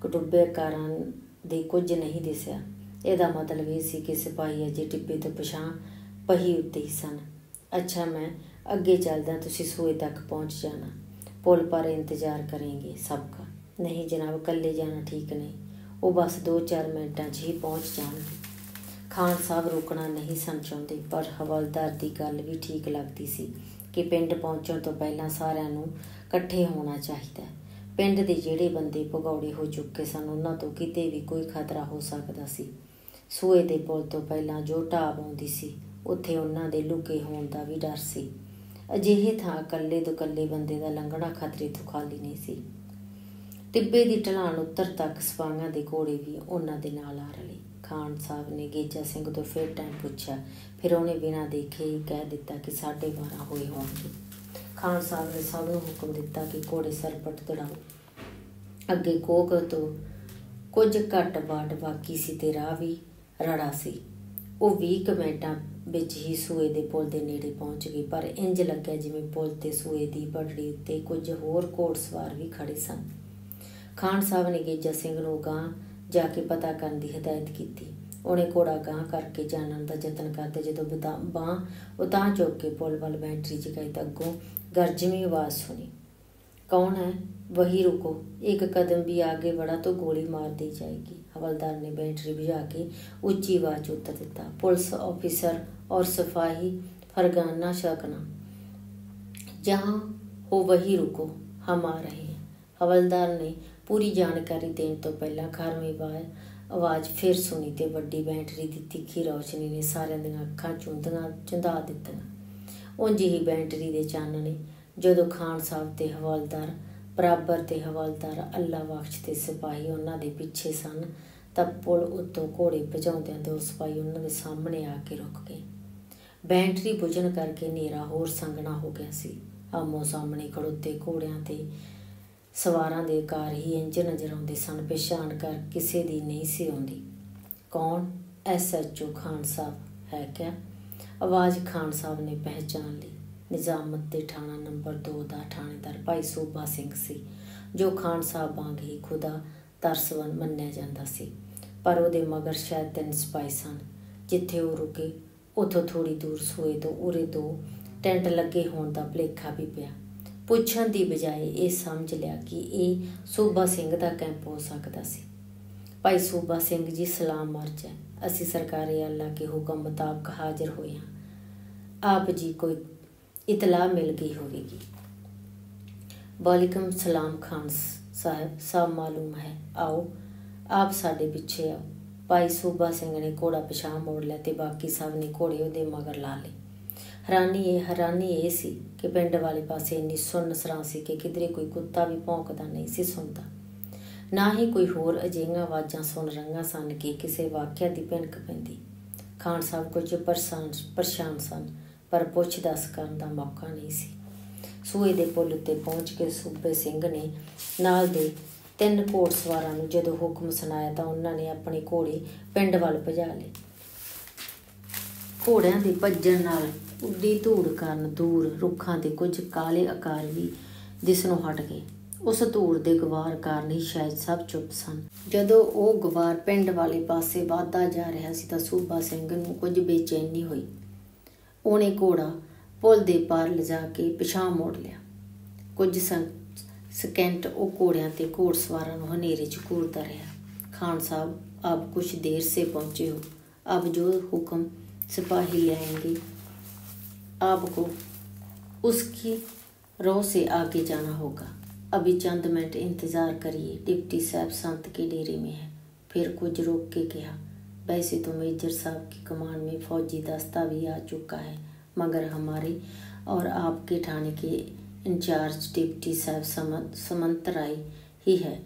A: ਕਟੁੱਬੇ ਕਾਰਾਂ ਦੇ ਕੁਝ ਨਹੀਂ ਦਿਸਿਆ। ਇਹਦਾ ਮਤਲਬ ਇਹ ਸੀ ਕਿ ਸਿਪਾਹੀ ਅਜੇ ਟਿੱਬੇ ਤੋਂ ਪਛਾਣ ਪਹੀ ਉੱਤੇ ਹੀ ਸਨ। ਅੱਛਾ, ਮੈਂ ਅੱਗੇ ਚੱਲਦਾ, ਤੁਸੀਂ ਸੂਏ ਤੱਕ ਪਹੁੰਚ ਜਾਣਾ। ਪੁਲ ਪਰ ਇੰਤਜ਼ਾਰ ਕਰਾਂਗੇ ਸਭ ਦਾ ਨਹੀਂ ਜਨਾਬ, ਇਕੱਲੇ ਜਾਣਾ ਠੀਕ ਨਹੀਂ। ਉਹ ਬਸ 2-4 ਮਿੰਟਾਂ 'ਚ ਹੀ ਪਹੁੰਚ ਜਾਣਗੇ। ਖਾਨ ਸਾਹਿਬ ਰੁਕਣਾ ਨਹੀਂ ਸਨ ਚਾਹੁੰਦੇ, ਪਰ ਹਵਲਦਾਰ ਦੀ ਗੱਲ ਵੀ ਠੀਕ ਲੱਗਦੀ ਸੀ ਕਿ ਪਿੰਡ ਪਹੁੰਚਣ ਤੋਂ ਪਹਿਲਾਂ ਸਾਰਿਆਂ ਨੂੰ ਇਕੱਠੇ ਹੋਣਾ ਚਾਹੀਦਾ ਪਿੰਡ ਦੇ ਜਿਹੜੇ ਬੰਦੇ ਭਗੌੜੇ ਹੋ ਚੁੱਕੇ ਸਨ, ਉਹਨਾਂ ਤੋਂ ਕਿਤੇ ਵੀ ਕੋਈ ਖਤਰਾ ਹੋ ਸਕਦਾ ਸੀ। ਸੂਏ ਦੇ ਪੁਲ ਤੋਂ ਪਹਿਲਾਂ ਜੋ ਢਾਬ ਆਉਂਦੀ ਸੀ, ਉੱਥੇ ਉਹਨਾਂ ਦੇ ਲੁਕੇ ਹੋਣ ਦਾ ਵੀ ਡਰ ਸੀ। ਅਜਿਹੇ ਥਾਂ ਇਕੱਲੇ ਤੋਂ ਇਕੱਲੇ ਬੰਦੇ ਦਾ ਲੰਘਣਾ ਖਤਰੇ ਤੋਂ ਖਾਲੀ ਨਹੀਂ ਸੀ। ਤਿੱਬੇ ਦੀ ਢਲਾਣ ਉੱਤਰ ਤੱਕ ਸਵਾਂਗਾਂ ਦੇ ਘੋੜੇ ਵੀ ਉਹਨਾਂ ਦੇ ਨਾਲ ਆ ਰਲੇ। ਖਾਨ ਸਾਹਿਬ ਨੇ ਗੇਜਾ ਸਿੰਘ ਤੋਂ ਫਿਰ ਟਾਈਮ ਪੁੱਛਿਆ। ਫਿਰ ਉਹਨੇ ਬਿਨਾਂ ਦੇਖੇ ਹੀ ਕਹਿ ਦਿੱਤਾ ਕਿ 12:30 ਹੋਏ ਹੋਣਗੇ। ਖਾਨ ਸਾਹਿਬ ਨੇ ਸਭ ਨੂੰ ਹੁਕਮ ਦਿੱਤਾ ਕਿ ਘੋੜੇ ਸਰਪਟ ਦੜਾਓ। ਅੱਗੇ ਕੋਕ ਤੋਂ ਕੁਝ ਘੱਟ ਬਾਟ ਬਾਕੀ ਸੀ ਤੇ ਰਾਹ ਵੀ ਰੜਾ ਸੀ। ਉਹ 20 ਮਿੰਟਾਂ ਵਿੱਚ ਹੀ ਸੂਏ ਦੇ ਪੁਲ ਦੇ ਨੇੜੇ ਪਹੁੰਚ ਗਈ, ਪਰ ਇੰਜ ਲੱਗਿਆ ਜਿਵੇਂ ਪੁਲ ਤੇ ਸੂਏ ਦੀ ਪਟੜੀ ਉੱਤੇ ਕੁਝ ਹੋਰ ਘੋੜਸਵਾਰ ਵੀ ਖੜੇ ਸਨ। ਖਾਨ ਸਾਹਿਬ ਨੇ ਗੇਜਾ ਸਿੰਘ ਨੂੰ ਗਾਂ ਜਾ ਕੇ ਪਤਾ ਕਰਨ ਦੀ ਹਦਾਇਤ ਕੀਤੀ ਉਹਨੇ ਘੋੜਾ ਗਾਂ ਕਰਕੇ ਜਾਣਨ ਦਾ ਯਤਨ ਕਰਦੇ ਜਦੋਂ ਬਾਹ ਉਤਾਂ ਚੁੱਕ ਕੇ ਪੁਲ ਵੱਲ ਬੈਟਰੀ ਜਗਾਈ ਤਾਂ ਅੱਗੋਂ ਗਰਜਵੀਂ ਆਵਾਜ਼ ਸੁਣੀ ਕੌਣ ਹੈ ਵਹੀ ਰੁਕੋ ਇੱਕ ਕਦਮ ਵੀ ਆਗੇ ਬੜਾ ਤਾਂ ਗੋਲੀ ਮਾਰ ਦੀ ਜਾਏਗੀ ਹਵਲਦਾਰ ਨੇ ਬੈਟਰੀ ਬੁਝਾ ਕੇ ਉੱਚੀ ਆਵਾਜ਼ ਉੱਤਰ ਦਿੱਤਾ ਪੁਲਿਸ ਆਫੀਸਰ ਔਰ ਸਫ਼ਾਈ ਫਰਗਾਨਾ ਸ਼ਕਨਾ ਜਹਾਂ ਹੋ ਵਹੀ ਰੁਕੋ ਹਮ ਆ ਰਹੇ हैं। ਹਵਲਦਾਰ ਨੇ ਪੂਰੀ ਜਾਣਕਾਰੀ ਦੇਣ ਤੋਂ ਪਹਿਲਾਂ ਖਾਰਵੀਂ ਵਾਰ ਆਵਾਜ਼ ਫਿਰ ਸੁਣੀ ਤੇ ਵੱਡੀ ਬੈਟਰੀ ਦੀ ਤਿੱਖੀ ਰੌਸ਼ਨੀ ਨੇ ਸਾਰਿਆਂ ਦੀਆਂ ਅੱਖਾਂ ਚੁੰਦੀਆਂ ਚੁੰਦਾ ਦਿੱਤੀਆਂ। ਉਂਝ ਹੀ ਬੈਟਰੀ ਦੇ ਚਾਨਣੇ ਜਦੋਂ ਖਾਨ ਸਾਹਿਬ ਤੇ ਹਵਾਲਦਾਰ, ਬਰਾਬਰ ਤੇ ਹਵਾਲਦਾਰ ਅੱਲਾ ਬਖਸ਼ ਤੇ ਸਿਪਾਹੀ ਉਹਨਾਂ ਦੇ ਪਿੱਛੇ ਸਨ, ਤਾਂ ਪੁਲ ਉੱਤੋਂ ਘੋੜੇ ਭਜਾਉਂਦਿਆਂ ਦੋ ਸਿਪਾਹੀ ਉਹਨਾਂ ਦੇ ਸਾਹਮਣੇ ਆ ਕੇ ਰੁਕ ਗਏ। ਬੈਟਰੀ ਬੁਝਣ ਕਰਕੇ ਹਨੇਰਾ ਹੋਰ ਸੰਘਣਾ ਹੋ ਗਿਆ ਸੀ। ਆਮੋ ਸਾਹਮਣੇ ਖੜੋਤੇ ਘੋੜਿਆਂ ਤੇ ਸਵਾਰਾਂ ਦੇ ਕਾਰ ਹੀ ਇੰਜ ਨਜ਼ਰ ਆਉਂਦੇ ਸਨ, ਪਛਾਣ ਕਰ ਕਿਸੇ ਦੀ ਨਹੀਂ ਸੀ ਆਉਂਦੀ। ਕੌਣ? ਐਸਐਚਓ ਖਾਨ ਸਾਹਿਬ, ਹੈ ਕਿਆ? ਆਵਾਜ਼ ਖਾਨ ਸਾਹਿਬ ਨੇ ਪਹਿਚਾਨ ਲਈ। ਨਿਜ਼ਾਮਤ ਦੇ ਥਾਣਾ ਨੰਬਰ 2 ਦਾ ਥਾਣੇਦਾਰ ਭਾਈ ਸੂਬਾ ਸਿੰਘ ਸੀ, ਜੋ ਖਾਨ ਸਾਹਿਬ ਵਾਂਗ ਹੀ ਖੁਦਾ ਤਰਸਵਨ ਮੰਨਿਆ ਜਾਂਦਾ ਸੀ। ਪਰ ਉਹਦੇ ਮਗਰ ਸ਼ਾਇਦ ਤਿੰਨ ਸਿਪਾਹੀ ਸਨ, ਜਿੱਥੇ ਉਹ ਰੁਕੇ। ਉਥੋਂ ਥੋੜੀ ਦੂਰ ਸੋਏ ਤੋਂ ਉਰੇ ਤੋਂ ਟੈਂਟ ਲੱਗੇ ਹੋਣ ਦਾ ਭਲੇਖਾ ਵੀ ਪਿਆ। ਪੁੱਛਣ ਦੀ ਬਜਾਏ ਇਹ ਸਮਝ ਲਿਆ ਕਿ ਇਹ ਸੂਬਾ ਸਿੰਘ ਦਾ ਕੈਂਪ ਹੋ ਸਕਦਾ ਸੀ। ਭਾਈ ਸੂਬਾ ਸਿੰਘ ਜੀ, ਸਲਾਮ ਮਰਜ ਹੈ। ਅਸੀਂ ਸਰਕਾਰੀ ਅੱਲਾ ਕੇ ਹੁਕਮ ਮੁਤਾਬਕ ਹਾਜ਼ਰ ਹੋਏ ਹਾਂ। ਆਪ ਜੀ ਕੋਈ ਇਤਲਾ ਮਿਲ ਗਈ ਹੋਵੇਗੀ। ਵਾਲੇਕਮ ਸਲਾਮ ਖਾਨ ਸਾਹਿਬ, ਸਭ ਮਾਲੂਮ ਹੈ। ਆਓ, ਆਪ ਸਾਡੇ ਪਿੱਛੇ ਆਓ। ਭਾਈ ਸੂਬਾ ਸਿੰਘ ਨੇ ਘੋੜਾ ਪਿਛਾਂ ਮੋੜ ਲਿਆ ਤੇ ਬਾਕੀ ਸਭ ਨੇ ਘੋੜੇ ਉਹਦੇ ਮਗਰ ਲਾ ਲਏ। ਹੈਰਾਨੀ ਇਹ ਹੈਰਾਨੀ ਇਹ ਸੀ ਕਿ ਪਿੰਡ ਵਾਲੇ ਪਾਸੇ ਇੰਨੀ ਸੁੰਨ ਸਰਾਂ ਸੀ ਕਿ ਕਿਧਰੇ ਕੋਈ ਕੁੱਤਾ ਵੀ ਭੌਂਕਦਾ ਨਹੀਂ ਸੀ ਸੁਣਦਾ ਨਾ ਹੀ ਕੋਈ ਹੋਰ ਅਜਿਹੀਆਂ ਆਵਾਜ਼ਾਂ ਸੁਣ ਰਹੀਆਂ ਸਨ ਕਿ ਕਿਸੇ ਵਾਕਿਆ ਦੀ ਭਿਣਕ ਪੈਂਦੀ। ਖਾਨ ਸਾਹਿਬ ਕੁਝ ਪਰੇਸ਼ਾਨ ਪਰੇਸ਼ਾਨ ਸਨ, ਪਰ ਪੁੱਛ ਦੱਸ ਕਰਨ ਦਾ ਮੌਕਾ ਨਹੀਂ ਸੀ। ਸੂਏ ਦੇ ਪੁੱਲ ਉੱਤੇ ਪਹੁੰਚ ਕੇ ਸੂਬੇ ਸਿੰਘ ਨੇ ਨਾਲ ਦੇ ਤਿੰਨ ਘੋੜ ਸਵਾਰਾਂ ਨੂੰ ਜਦੋਂ ਹੁਕਮ ਸੁਣਾਇਆ ਤਾਂ ਉਹਨਾਂ ਨੇ ਆਪਣੇ ਘੋੜੇ ਪਿੰਡ ਵੱਲ ਭਜਾ ਲਏ। ਘੋੜਿਆਂ ਦੇ ਭੱਜਣ ਨਾਲ ਉੱਡੀ ਧੂੜ ਕਾਰਨ ਦੂਰ ਰੁੱਖਾਂ ਦੇ ਕੁਝ ਕਾਲੇ ਆਕਾਰ ਵੀ ਦਿਸ ਨੂੰ ਹਟ ਗਏ ਉਸ ਧੂੜ ਦੇ ਗਵਾਰ ਕਾਰਨ ਹੀ ਸ਼ਾਇਦ ਸਭ ਚੁੱਪ ਸਨ ਜਦੋਂ ਉਹ ਗਵਾਰ ਪਿੰਡ ਵਾਲੇ ਪਾਸੇ ਵਧਦਾ ਜਾ ਰਿਹਾ ਸੀ ਤਾਂ ਸੂਬਾ ਸਿੰਘ ਨੂੰ ਕੁਝ ਬੇਚੈਨੀ ਹੋਈ ਉਹਨੇ ਘੋੜਾ ਪੁਲ ਦੇ ਪਾਰ ਲਿਜਾ ਕੇ ਪਿਛਾਂ ਮੋੜ ਲਿਆ ਕੁਝ ਸਕਿੰਟ ਉਹ ਘੋੜਿਆਂ ਤੇ ਘੋੜਸਵਾਰਾਂ ਨੂੰ ਹਨੇਰੇ 'ਚ ਘੂਰਦਾ ਰਿਹਾ ਖਾਨ ਸਾਹਿਬ ਆਪ ਕੁਝ ਦੇਰ ਸੇ ਪਹੁੰਚੇ ਹੋ ਅਬ ਜੋ ਹੁਕਮ सिपाही आएंगे आपको उसकी रोह से आगे जाना होगा। अभी चंद मिनट इंतज़ार करिए, डिप्टी साहब संत के डेरे में है। फिर कुछ रोक के कहा, वैसे तो मेजर साहब की कमान में फौजी दस्ता भी आ चुका है, मगर हमारे और आपके थाने के इंचार्ज डिप्टी साहब समंत राय ही है।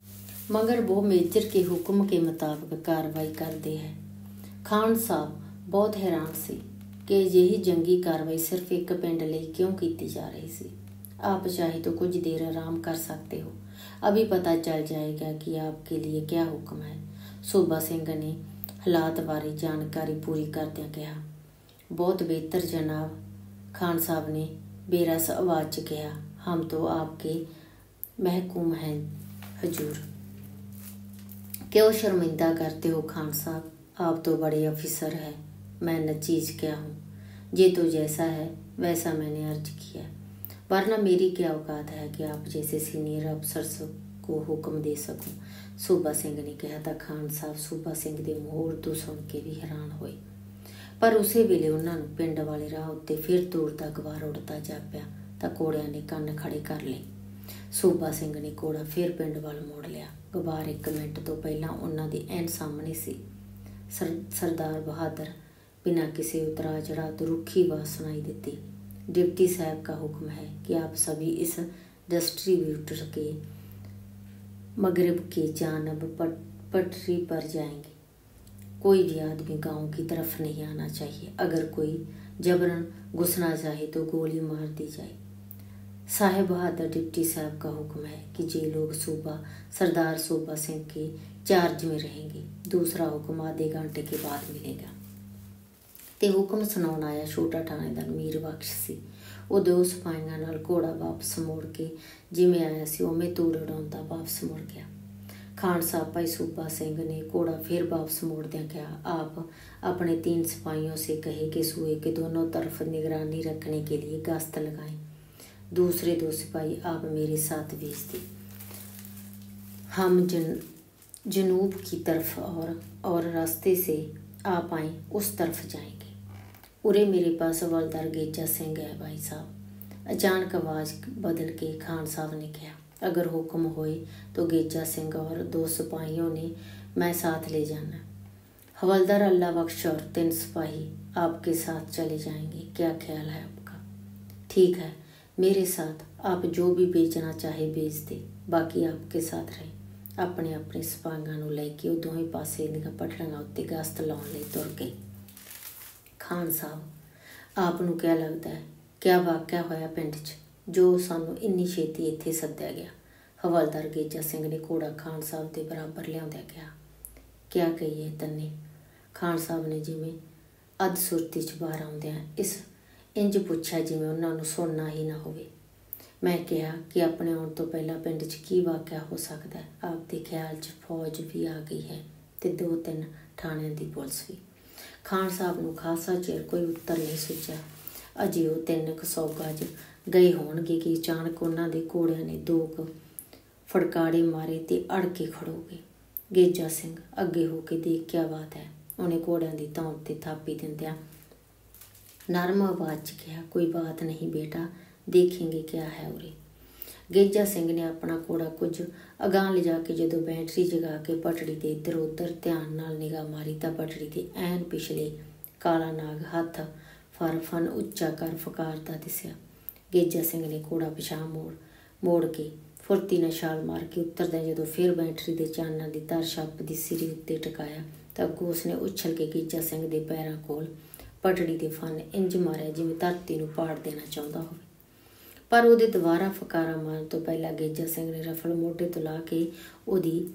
A: मगर वो मेजर के हुक्म के मुताबिक कार्रवाई करते हैं। खान साहब बहुत हैरान से ਕਿ ਅਜਿਹੀ ਜੰਗੀ ਕਾਰਵਾਈ ਸਿਰਫ ਇੱਕ ਪਿੰਡ ਲਈ ਕਿਉਂ ਕੀਤੀ ਜਾ ਰਹੀ ਸੀ? आप चाहे तो कुछ देर आराम कर सकते हो अभी पता चल जाएगा कि आपके ਲਈ क्या ਹੁਕਮ ਹੈ। ਸੂਬਾ ਸਿੰਘ ਨੇ ਹਾਲਾਤ ਬਾਰੇ ਜਾਣਕਾਰੀ ਪੂਰੀ ਕਰਦਿਆਂ ਕਿਹਾ, ਬਹੁਤ ਬਿਹਤਰ ਜਨਾਬ ਖਾਨ ਸਾਹਿਬ ਨੇ ਬੇਰਸ ਆਵਾਜ਼ 'ਚ ਕਿਹਾ, ਹਮ ਤੋ ਆਪਕੇ ਮਹਿਕੂਮ ਹੈ, ਹਜੂਰ। ਕਿਉਂ ਸ਼ਰਮਿੰਦਾ ਕਰਦੇ ਹੋ ਖਾਨ ਸਾਹਿਬ? ਆਪ ਤੋਂ ਬੜੇ ਅਫਸਰ ਹੈ, ਮੈਂ ਨਚੀਜ਼ ਕਿਹਾ ਹੂੰ। ये तो जैसा है वैसा मैंने अर्ज किया वरना मेरी क्या औकात है कि आप जैसे सीनियर अफसर को हुक्म ਦੇ ਸਕੂੰ ਸੂਬਾ ਸਿੰਘ ਨੇ ਕਿਹਾ ਤਾਂ ਖਾਨ ਸਾਹਿਬ ਸੂਬਾ ਸਿੰਘ ਦੇ ਮੂੰਹ ਉਰਦੂ ਸੁਣ ਕੇ ਵੀ ਹੈਰਾਨ ਹੋਏ ਪਰ ਉਸੇ ਵੇਲੇ ਉਹਨਾਂ ਨੂੰ ਪਿੰਡ ਵਾਲੇ ਰਾਹ ਉੱਤੇ ਫਿਰ ਦੂਰ ਦਾ ਗਵਾਰ ਉੜਦਾ ਜਾਪਿਆ ਤਾਂ ਕੋੜਿਆਂ ਨੇ ਕੰਨ ਖੜੇ ਕਰ ਲਏ ਸੂਬਾ ਸਿੰਘ ਨੇ ਕੋੜਾ ਫਿਰ ਪਿੰਡ ਵੱਲ ਮੋੜ ਲਿਆ ਗਵਾਰ ਇੱਕ ਮਿੰਟ ਤੋਂ ਪਹਿਲਾਂ ਉਹਨਾਂ ਦੇ ਐਨ ਸਾਹਮਣੇ ਸੀ ਸਰਦਾਰ ਬਹਾਦਰ बिना किसी उतरा चढ़ा तो रुखी बात सुनाई देती। डिप्टी साहब का हुक्म है कि आप सभी इस डिस्ट्रीब्यूटर के मगरब के जानब पट, पटरी पर जाएँगे। कोई भी आदमी गाँव की तरफ़ नहीं आना चाहिए। अगर कोई जबरन घुसना चाहे तो गोली मार दी जाए। साहेब बहादुर डिप्टी साहब का हुक्म है कि जे लोग सूबा, सरदार सूबा सिंह के चार्ज में रहेंगे, दूसरा हुक्म आधे घंटे के बाद मिलेगा। ਤੇ ਹੁਕਮ ਸੁਣਾਉਣ ਆਇਆ ਛੋਟਾ ਥਾਣੇਦਾਰ ਮੀਰ ਬਖਸ਼ ਸੀ ਉਹ ਦੋ ਸਿਪਾਹੀਆਂ ਨਾਲ ਘੋੜਾ ਵਾਪਸ ਮੋੜ ਕੇ ਜਿਵੇਂ ਆਇਆ ਸੀ ਉਵੇਂ ਤੂਰ ਉਡਾਉਂਦਾ ਵਾਪਸ ਮੁੜ ਗਿਆ ਖਾਨ ਸਾਹਿਬ ਭਾਈ ਸੂਬਾ ਸਿੰਘ ਨੇ ਘੋੜਾ ਫਿਰ ਵਾਪਸ ਮੋੜਦਿਆਂ ਕਿਹਾ ਆਪ ਆਪਣੇ तीन सिपाहियों से कहे कि सुए के दोनों तरफ निगरानी रखने के लिए गश्त लगाएं दूसरे दो सिपाही आप मेरे साथ भेज दें हम जन जनूब की तरफ और और रास्ते से आप आए उस तरफ जाएंगे उरे मेरे पास हवलदार गेजा सिंह है भाई साहब अचानक आवाज बदल के खान साहब ने कहा अगर हुक्म होए तो गेजा सिंह और दो सिपाहियों ने मैं साथ ले जाना हवलदार अल्लाह बख्श और तीन सिपाही आपके साथ चले जाएंगे क्या ख्याल है आपका ठीक है मेरे साथ आप जो भी बेचना चाहे बेच दे बाकी आपके साथ रहे ਆਪਣੇ ਆਪਣੇ ਸਪਾਂਗਾਂ ਨੂੰ ਲੈ ਕੇ ਉਹ ਦੋਵੇਂ ਪਾਸੇ ਦੀਆਂ ਪਟੜੀਆਂ ਉੱਤੇ ਗਸਤ ਲਾਉਣ ਲਈ ਤੁਰ ਗਏ ਖਾਨ ਸਾਹਿਬ ਆਪ ਨੂੰ ਕਿਆ ਲੱਗਦਾ ਹੈ? ਕਿਆ ਵਾਕਿਆ ਹੋਇਆ ਪਿੰਡ 'ਚ ਜੋ ਸਾਨੂੰ ਇੰਨੀ ਛੇਤੀ ਇੱਥੇ ਸੱਦਿਆ ਗਿਆ? ਹਵਾਲਦਾਰ ਗੇਜਾ ਸਿੰਘ ਨੇ ਕੋੜਾ ਖਾਨ ਸਾਹਿਬ ਦੇ ਬਰਾਬਰ ਲਿਆਉਂਦਿਆ ਗਿਆ ਕਿਆ ਕਹੀਏ ਤੰਨੇ? ਖਾਨ ਸਾਹਿਬ ਨੇ ਜਿਵੇਂ ਅਧ ਸੁਰਤੀ 'ਚ ਬਾਹਰ ਆਉਂਦਿਆਂ ਇਸ ਇੰਜ ਪੁੱਛਿਆ ਜਿਵੇਂ ਉਹਨਾਂ ਨੂੰ ਸੁਣਨਾ ਹੀ ਨਾ ਹੋਵੇ। ਮੈਂ ਕਿਹਾ ਕਿ ਆਪਣੇ ਆਉਣ ਤੋਂ ਪਹਿਲਾਂ ਪਿੰਡ 'ਚ ਕੀ ਵਾਕਿਆ ਹੋ ਸਕਦਾ ਹੈ? ਆਪ ਦੇ ਖਿਆਲ 'ਚ ਫੌਜ ਵੀ ਆ ਗਈ ਹੈ ਤੇ ਦੋ ਤਿੰਨ ਥਾਣਿਆਂ ਦੀ ਪੁਲਿਸ ਵੀ। ਖਾਨ ਸਾਹਿਬ ਨੂੰ ਖਾਸਾ ਚਿਰ ਕੋਈ ਉੱਤਰ ਨਹੀਂ ਸੁਝਿਆ। ਅਜੇ ਉਹ ਤਿੰਨ ਕੁ ਸੌਗਾ 'ਚ ਗਏ ਹੋਣਗੇ ਕਿ ਅਚਾਨਕ ਉਹਨਾਂ ਦੇ ਘੋੜਿਆਂ ਨੇ ਦੋ ਕੁ ਫੜਕਾੜੇ ਮਾਰੇ ਤੇ ਅੜ ਕੇ ਖੜੋਗੇ ਗੇਜਾ ਸਿੰਘ ਅੱਗੇ ਹੋ ਕੇ ਦੇਖ ਕਿਆ ਬਾਤ ਹੈ। ਉਹਨੇ ਘੋੜਿਆਂ ਦੀ ਤੌਣ ਤੇ ਥਾਪੀ ਦਿੰਦਿਆਂ ਨਰਮ ਆਵਾਜ਼ 'ਚ ਕਿਹਾ, ਕੋਈ ਬਾਤ ਨਹੀਂ ਬੇਟਾ ਦੇਖेंगे ਕਿਆ ਹੈ ਉਰੇ। ਗੇਜਾ ਸਿੰਘ ਨੇ ਆਪਣਾ ਕੋੜਾ ਕੁਝ ਅਗਾਹ ਲਿਜਾ ਕੇ ਜਦੋਂ ਬੈਟਰੀ ਜਗਾ ਕੇ ਪਟੜੀ ਦੇ ਇੱਧਰ ਉੱਧਰ ਧਿਆਨ ਨਾਲ ਨਿਗਾਹ ਮਾਰੀ ਤਾਂ ਪਟੜੀ ਦੇ ਐਨ ਪਿਛਲੇ ਕਾਲਾ ਨਾਗ ਹੱਥ ਫਰਫਨ ਉੱਚਾ ਕਰ ਫਕਾਰਦਾ ਦਿਸਿਆ। ਗੇਜਾ ਸਿੰਘ ਨੇ ਕੋੜਾ ਪਿਛਾਂ ਮੋੜ ਮੋੜ ਕੇ ਫੁਰਤੀ ਨਾਲ ਛਾਲ ਮਾਰ ਕੇ ਉੱਤਰਦਾ ਜਦੋਂ ਫਿਰ ਬੈਟਰੀ ਦੇ ਚਾਨਣ ਦੀ ਤਰ ਛੱਪ ਦੀ ਸਿਰੀ ਉੱਤੇ ਟਿਕਾਇਆ ਤਾਂ ਗੋਸ ਨੇ ਉਛਲ ਕੇ ਗੇਜਾ ਸਿੰਘ ਦੇ ਪੈਰਾਂ ਕੋਲ ਪਟੜੀ ਦੇ ਫਨ ਇੰਜ ਮਾਰਿਆ ਜਿਵੇਂ ਧਰਤੀ ਨੂੰ ਪਾੜ ਦੇਣਾ ਚਾਹੁੰਦਾ ਹੋਵੇ। ਪਰ ਉਹਦੇ ਦੁਬਾਰਾ ਫਕਾਰਾ ਮਾਰਨ ਤੋਂ ਪਹਿਲਾਂ ਗੇਜਾ ਸਿੰਘ ਨੇ ਰਫਲ ਮੋਢੇ ਤੋਂ ਲਾ ਕੇ ਉਹਦੀ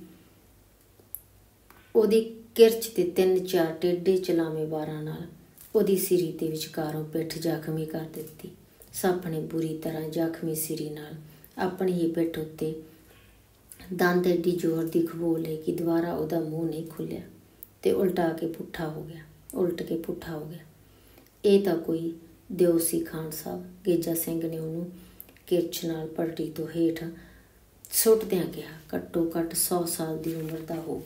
A: ਉਹਦੀ ਕਿਰਚ ਤੇ ਤਿੰਨ ਚਾਰ ਟੇਡੇ ਚਲਾਵੇਂ ਬਾਰਾਂ ਨਾਲ ਉਹਦੀ ਸਿਰੀ ਤੇ ਵਿਚਕਾਰੋਂ ਪਿੱਠ ਜ਼ਖਮੀ ਕਰ ਦਿੱਤੀ। ਸੱਪ ਨੇ ਬੁਰੀ ਤਰ੍ਹਾਂ ਜ਼ਖਮੀ ਸਿਰੀ ਨਾਲ ਆਪਣੀ ਹੀ ਪਿੱਠ ਉੱਤੇ ਦੰਦ ਐਡੀ ਜ਼ੋਰ ਦੀ ਖਬੋਲ ਲਈ ਕਿ ਦੁਬਾਰਾ ਉਹਦਾ ਮੂੰਹ ਨਹੀਂ ਖੁੱਲਿਆ ਤੇ ਉਲਟਾ ਕੇ ਪੁੱਠਾ ਹੋ ਗਿਆ, ਉਲਟ ਕੇ ਪੁੱਠਾ ਹੋ ਗਿਆ। ਇਹ ਤਾਂ ਕੋਈ ਦਿਉਸੀ ਖਾਨ ਸਾਹਿਬ ਗੇਜਾ ਸਿੰਘ ਨੇ ਉਹਨੂੰ ਕਿਰਚ ਨਾਲ ਪਲਟੀ ਤੋਂ ਹੇਠ ਸੁੱਟਦਿਆਂ ਕਿਹਾ, ਘੱਟੋ ਘੱਟ 100 ਸਾਲ ਦੀ ਉਮਰ ਦਾ ਹੋ।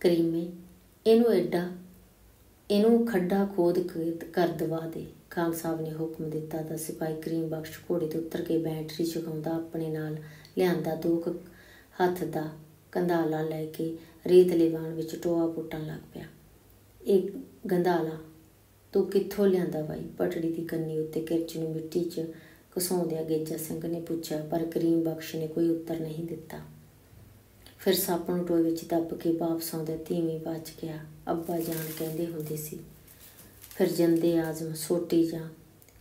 A: ਕਰੀਮੇ, ਇਹਨੂੰ ਐਡਾ ਇਹਨੂੰ ਖੱਡਾ ਖੋਦ ਕਰ ਦਵਾ ਦੇ। ਖਾਨ ਸਾਹਿਬ ਨੇ ਹੁਕਮ ਦਿੱਤਾ ਤਾਂ ਸਿਪਾਹੀ ਕਰੀਮ ਬਖਸ਼ ਘੋੜੇ ਤੋਂ ਉਤਰ ਕੇ ਬੈਟਰੀ ਚੁਕਾਉਂਦਾ, ਆਪਣੇ ਨਾਲ ਲਿਆਂਦਾ ਦੋ ਹੱਥ ਦਾ ਕੰਧਾਲਾ ਲੈ ਕੇ ਰੇਤ ਲੇਵਾਨ ਵਿੱਚ ਟੋਆ ਪੁੱਟਣ ਲੱਗ ਪਿਆ। ਇੱਕ ਗੰਧਾਲਾ ਤੂੰ ਕਿੱਥੋਂ ਲਿਆਂਦਾ ਬਾਈ? ਪਟੜੀ ਦੀ ਕੰਨੀ ਉੱਤੇ ਕਿਰਚ ਨੂੰ ਮਿੱਟੀ 'ਚ ਘਸਾਉਂਦਿਆਂ ਗੇਜਾ ਸਿੰਘ ਨੇ ਪੁੱਛਿਆ, ਪਰ ਕਰੀਮ ਬਖਸ਼ ਨੇ ਕੋਈ ਉੱਤਰ ਨਹੀਂ ਦਿੱਤਾ। ਫਿਰ ਸੱਪ ਨੂੰ ਟੋਏ ਵਿੱਚ ਦੱਬ ਕੇ ਵਾਪਸ ਆਉਂਦੇ ਧੀਮੀ ਬਚ ਗਿਆ। ਅੱਬਾ ਜਾਨ ਕਹਿੰਦੇ ਹੁੰਦੇ ਸੀ, ਫਿਰ ਜੰਦੇ ਆਜ਼ਮ ਸੋਟੀ ਜਾਂ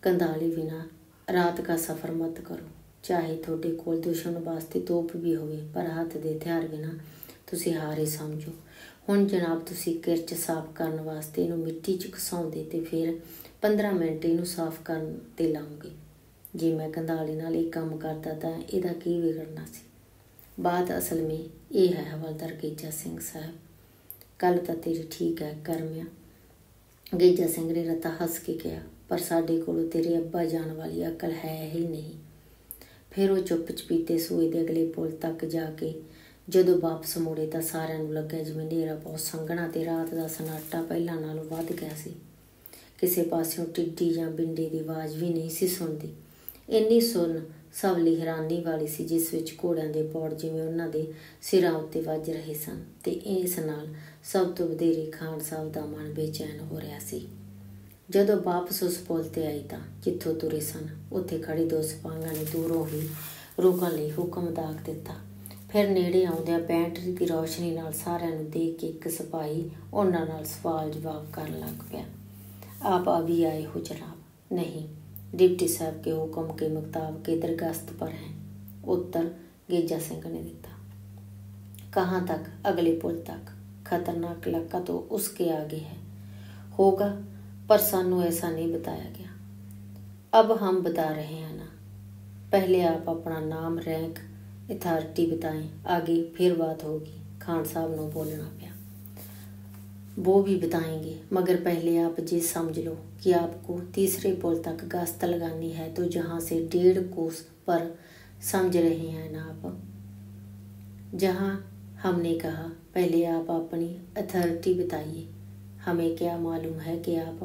A: ਕੰਧਾਲੀ ਬਿਨਾ ਰਾਤ ਦਾ ਸਫ਼ਰ ਮਤ ਕਰੋ। ਚਾਹੇ ਤੁਹਾਡੇ ਕੋਲ ਦੁਸ਼ਮਣ ਵਾਸਤੇ ਤੋਪ ਵੀ ਹੋਵੇ, ਪਰ ਹੱਥ ਦੇ ਹਥਿਆਰ ਬਿਨਾ ਤੁਸੀਂ ਹਾਰੇ ਸਮਝੋ। ਹੁਣ ਜਨਾਬ ਤੁਸੀਂ ਕਿਰਚ ਸਾਫ਼ ਕਰਨ ਵਾਸਤੇ ਇਹਨੂੰ ਮਿੱਟੀ 'ਚ ਘਸਾਉਂਦੇ ਤੇ ਫਿਰ 15 ਮਿੰਟ ਇਹਨੂੰ ਸਾਫ਼ ਕਰਨ ਤੇ ਲਾਉਂਗੇ। ਜੇ ਮੈਂ ਕੰਧਾਲੀ ਨਾਲ ਇਹ ਕੰਮ ਕਰਦਾ ਤਾਂ ਇਹਦਾ ਕੀ ਵਿਗੜਨਾ ਸੀ? ਬਾਤ ਅਸਲ ਵਿੱਚ ਇਹ ਹੈ ਹਵਲਦਾਰ ਗੇਜਾ ਸਿੰਘ ਸਾਹਿਬ। ਕੱਲ ਤਾਂ ਤੇਰੀ ਠੀਕ ਹੈ ਕਰਮਿਆ। ਗੇਜਾ ਸਿੰਘ ਨੇ ਰਤਾ ਹੱਸ ਕੇ ਕਿਹਾ, ਪਰ ਸਾਡੇ ਕੋਲ ਤੇਰੇ ਅੱਬਾ ਜਾਣ ਵਾਲੀ ਅਕਲ ਹੈ ਹੀ ਨਹੀਂ। ਫਿਰ ਉਹ ਚੁੱਪ ਚਪੀਤੇ ਸੂਏ ਦੇ ਅਗਲੇ ਪੁਲ ਤੱਕ ਜਾ ਕੇ ਜਦੋਂ ਵਾਪਸ ਮੁੜੇ ਤਾਂ ਸਾਰਿਆਂ ਨੂੰ ਲੱਗਿਆ ਜਿਵੇਂ ਹਨੇਰਾ ਬਹੁਤ ਸੰਘਣਾ ਤੇ ਰਾਤ ਦਾ ਸਨਾਟਾ ਪਹਿਲਾਂ ਨਾਲੋਂ ਵੱਧ ਗਿਆ ਸੀ। ਕਿਸੇ ਪਾਸਿਓਂ ਟਿੱਡੀ ਜਾਂ ਬਿੰਡੀ ਦੀ ਆਵਾਜ਼ ਵੀ ਨਹੀਂ ਸੀ ਸੁਣਦੀ। ਇੰਨੀ ਸੁਣ ਸਭ ਲਈ ਹੈਰਾਨੀ ਵਾਲੀ ਸੀ, ਜਿਸ ਵਿੱਚ ਘੋੜਿਆਂ ਦੇ ਪੌੜ ਜਿਵੇਂ ਉਹਨਾਂ ਦੇ ਸਿਰਾਂ ਉੱਤੇ ਵੱਜ ਰਹੇ ਸਨ ਤੇ ਇਸ ਨਾਲ ਸਭ ਤੋਂ ਵਧੇਰੇ ਖਾਨ ਸਾਹਿਬ ਦਾ ਮਨ ਬੇਚੈਨ ਹੋ ਰਿਹਾ ਸੀ। ਜਦੋਂ ਵਾਪਸ ਉਸ ਪੁਲ ਤੇ ਆਈ ਤਾਂ ਜਿੱਥੋਂ ਤੁਰੇ ਸਨ, ਉੱਥੇ ਖੜੇ ਦੋ ਸਿਪਾਹੀਆਂ ਨੇ ਦੂਰੋਂ ਹੀ ਰੋਕਣ ਲਈ ਹੁਕਮ ਦਾਗ ਦਿੱਤਾ। ਫਿਰ ਨੇੜੇ ਆਉਂਦਿਆਂ ਬੈਟਰੀ ਦੀ ਰੌਸ਼ਨੀ ਨਾਲ ਸਾਰਿਆਂ ਨੂੰ ਦੇਖ ਕੇ ਇੱਕ ਸਿਪਾਹੀ ਉਹਨਾਂ ਨਾਲ ਸਵਾਲ ਜਵਾਬ ਕਰਨ ਲੱਗ ਪਿਆ ਆਪ ਅਭੀ ਆਏ ਹੋ ਜਨਾਬ ਨਹੀਂ डिप्टी साहब के हुक्म के मुताबिक इधर गश्त पर हैं उत्तर गेजा सिंह ने दिता कहाँ तक अगले पुल तक खतरनाक इलाका तो उसके आगे है होगा पर सानू ऐसा नहीं बताया गया अब हम बता रहे हैं ना पहले आप अपना नाम रैंक अथॉरिटी बताएँ, आगे फिर बात होगी। खान साहब ने बोलना पाया। वो भी बताएँगे, मगर पहले आप ये समझ लो कि आपको तीसरे पुल तक गश्त लगानी है तो जहाँ से डेढ़ कोस पर समझ रहे हैं ना आप। जहाँ हमने कहा, पहले आप अपनी अथॉरिटी बताइए। हमें क्या मालूम है कि आप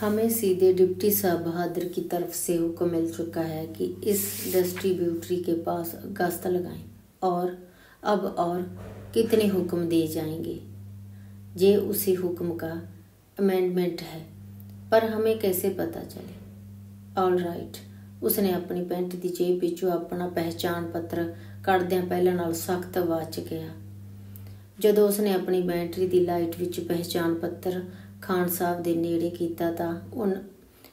A: हमें सीधे डिप्टी साहब बहादुर की तरफ से हुक्म मिल चुका है कि इस डिस्ट्रीब्यूटरी के पास गश्त लगाएं और अब और कितने हुक्म दिए जाएंगे ये उसी हुक्म का अमेंडमेंट है पर हमें कैसे पता चले ऑल राइट ਉਸਨੇ ਆਪਣੀ ਪੈਂਟ ਦੀ ਜੇਬ ਵਿੱਚੋਂ ਆਪਣਾ ਪਹਿਚਾਣ ਪੱਤਰ ਕੱਢਦਿਆਂ ਪਹਿਲਾਂ ਨਾਲ ਸਖਤ ਆਵਾਜ਼ 'ਚ ਕਿਹਾ ਜਦੋਂ ਉਸਨੇ ਆਪਣੀ ਬੈਟਰੀ ਦੀ ਲਾਈਟ ਵਿੱਚ ਪਹਿਚਾਣ ਪੱਤਰ ਖਾਨ ਸਾਹਿਬ ਦੇ ਨੇੜੇ ਕੀਤਾ ਤਾਂ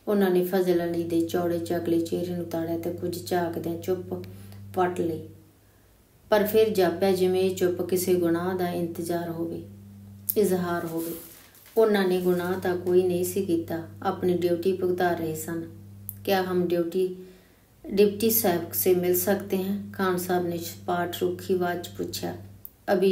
A: ਉਹਨਾਂ ਨੇ ਫਜ਼ਲ ਅਲੀ ਦੇ ਚੌੜੇ ਚੱਕਲੇ ਚਿਹਰੇ ਨੂੰ ਤਾੜਿਆ ਤੇ ਕੁਝ ਝਾਕਦਿਆਂ ਚੁੱਪ ਪਟ ਲਈ ਪਰ ਫਿਰ ਜਾਪਿਆ ਜਿਵੇਂ ਇਹ ਚੁੱਪ ਕਿਸੇ ਗੁਨਾਹ ਦਾ ਇੰਤਜ਼ਾਰ ਹੋਵੇ ਇਜ਼ਹਾਰ ਹੋਵੇ ਉਹਨਾਂ ਨੇ ਗੁਨਾਹ ਤਾਂ ਕੋਈ ਨਹੀਂ ਸੀ ਕੀਤਾ ਆਪਣੀ ਡਿਊਟੀ ਭੁਗਤਾ ਰਹੇ ਸਨ ਕਿਆ ਹਮ ਡਿਊਟੀ डिप्टी साहब से मिल सकते हैं खान साहब ने पाठ रूखी आवाज पूछा अभी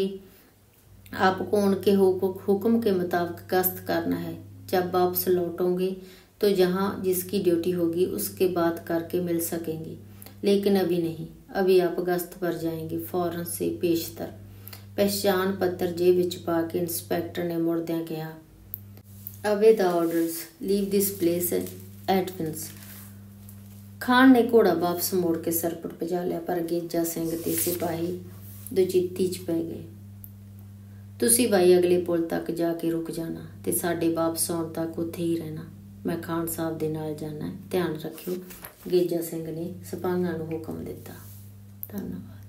A: आपको उनके हुक्म के मुताबिक गश्त करना है जब वापस लौटोगे तो जहाँ जिसकी ड्यूटी होगी उसके बाद करके मिल सकेंगे लेकिन अभी नहीं अभी आप गश्त पर जाएंगे फौरन से पेशतर ਪਹਿਚਾਣ ਪੱਤਰ ਜੇਬ ਵਿੱਚ ਪਾ ਕੇ ਇੰਸਪੈਕਟਰ ਨੇ ਮੁੜਦਿਆਂ ਕਿਹਾ ਅਵੇ ਦਾ orders leave this place at once Khan ਨੇ ਘੋੜਾ ਵਾਪਸ ਮੋੜ ਕੇ ਸਰਪਟ ਭਜਾ ਲਿਆ ਪਰ ਗੇਜਾ ਸਿੰਘ ਤੇ ਸਿਪਾਹੀ ਦੁਚਿੱਤੀ ਚ ਪੈ ਗਏ ਤੁਸੀਂ ਬਾਈ ਅਗਲੇ ਪੁਲ ਤੱਕ ਜਾ ਕੇ ਰੁਕ ਜਾਣਾ ਤੇ ਸਾਡੇ ਵਾਪਸ ਆਉਣ ਤੱਕ ਉੱਥੇ ਹੀ ਰਹਿਣਾ। ਮੈਂ ਖਾਨ ਸਾਹਿਬ ਦੇ ਨਾਲ ਜਾਣਾ ਧਿਆਨ ਰੱਖਿਓ, ਗੇਜਾ ਸਿੰਘ ਨੇ ਸਿਪਾਹੀਆਂ ਨੂੰ ਹੁਕਮ ਦਿੱਤਾ। ਧੰਨਵਾਦ।